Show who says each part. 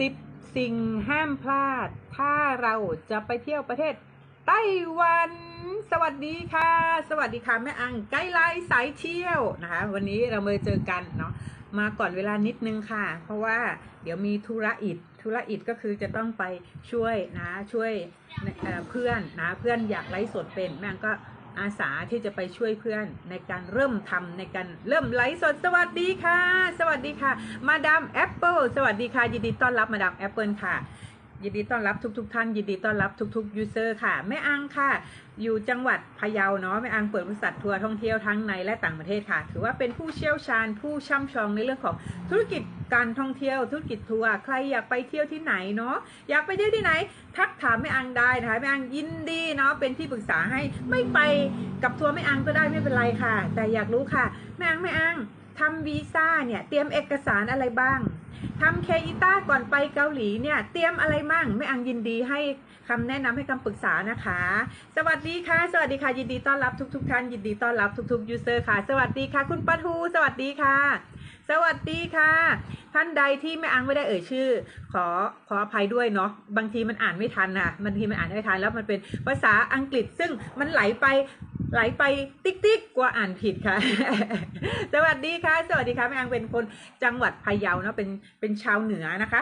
Speaker 1: สิบสิ่งห้ามพลาด ถ้าเราจะไปเที่ยวประเทศไต้หวัน สวัสดีค่ะ สวัสดีค่ะ แม่อังไกด์ไลน์สายเที่ยวนะคะ วันนี้เรามาเจอกันเนาะมาก่อนเวลานิดนึงค่ะ เพราะว่าเดี๋ยวมีธุระอิดธุระอิดก็คือจะต้องไปช่วยนะช่วยเเพื่อนนะเพื่อนอยากไลฟ์สดเป็น แม่อังก็ อาสาที่จะไปช่วยเพื่อนในการเริ่มทำในการเริ่มไลฟ์สดสวัสดีค่ะ สวัสดีค่ะ มาดามแอปเปิลสวัสดีค่ะยินดีต้อนรับมาดามแอปเปิลค่ะ ยินดีต้อนรับทุกๆทท่าน ยินดีต้อนรับทุกๆยูเซอร์ค่ะ แม่อังค่ะ อยู่จังหวัดพะเยาเนาะแม่อังเปิดบริษัททัวร์ท่องเที่ยวทั้งในและต่างประเทศค่ะ ถือว่าเป็นผู้เชี่ยวชาญ ผู้ช่ำชองในเรื่องของธุรกิจการท่องเที่ยว ธุรกิจทัวร์ใครอยากไปเที่ยวที่ไหนเนาะอยากไปเที่ยวที่ไหน ทักถามแม่อังได้นะคะแม่อังยินดีเนาะเป็นที่ปรึกษาให้ไม่ไปกับทัวร์แม่อังก็ได้ไม่เป็นไรค่ะ แต่อยากรู้ค่ะแม่อังแม่อังทำวีซ่าเนี่ยเตรียมเอกสารอะไรบ้าง ทำเคอีต้าก่อนไปเกาหลีเนี่ย เตรียมอะไรมั่งแม่อังยินดีให้คำแนะนำให้คำปรึกษานะคะ สวัสดีค่ะ สวัสดีค่ะยินดีต้อนรับทุกๆท่านยินดีต้อนรับทุกๆยูเซอร์ค่ะ สวัสดีค่ะ คุณปะทูสวัสดีค่ะ สวัสดีค่ะ ท่านใดที่แม่อังไม่ได้เอ่ยชื่อ ขอขออภัยด้วยเนาะบางทีมันอ่านไม่ทันนะบางทีมันอ่านไม่ทันแล้วมันเป็นภาษาอังกฤษซึ่งมันไหลไป ไหลไปติ๊กติ๊กกลัวอ่านผิดค่ะ สวัสดีค่ะ สวัสดีค่ะแม่อังเป็นคนจังหวัดพะเยาเนาะเป็นเป็นชาวเหนือนะคะ